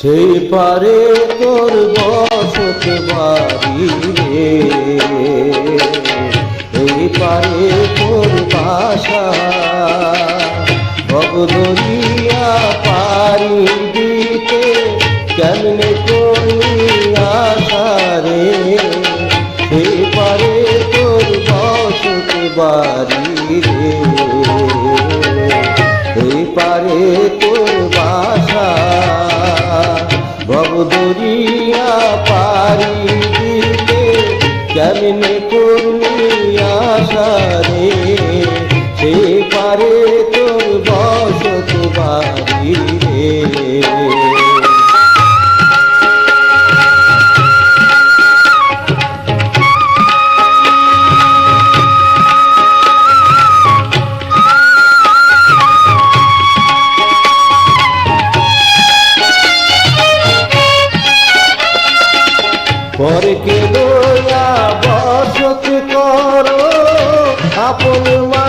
সেই পারে তোর বসত বাড়ি রে। এই পারে তোর বাসা, ভগদরিয়া পারি দিতে কেমনে করি আশা রে। সেই পারে তোর বসত বাড়ি রে। এই পারে তোর ভবদরিয়া পারি দিতে কেমনে করলি আশা পরকে দয়া বসত করো আপন মানুষ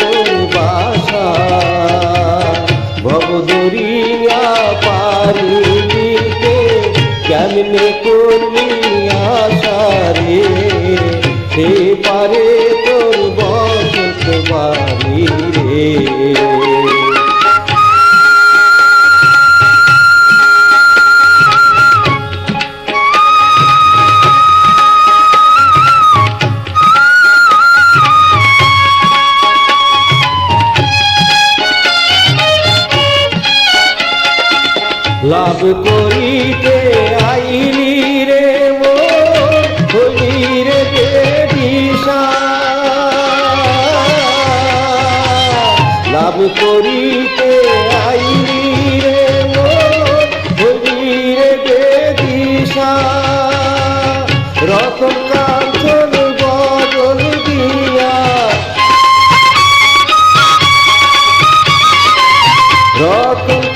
তোর বাসা। ভবদরিয়া পারি দিতে কেমনে করলি আশা রে? সে পারে তোর বসত বাড়ি রে। লাভ করিতে আইলি রে মো হইলি রে দিশা লাভ করিতে আইলি রে মো হইলি রে দিশা রতন কাঞ্চন বদল দিয়া। রতন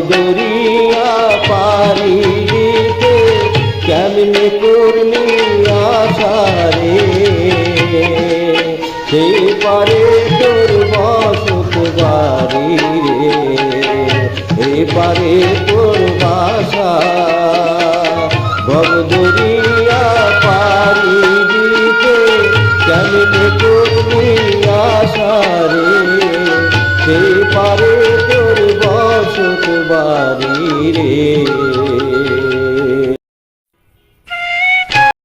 ভবদরিয়া পারি কেমনে করলি আশা রে সেই পারে তোর বসত বাড়ি রে। এই পারে তোর বাসা ভবদরিয়া পারি দিতে কেমনে করলি আশা রে সেই পারে তোর বসত বাড়ি রে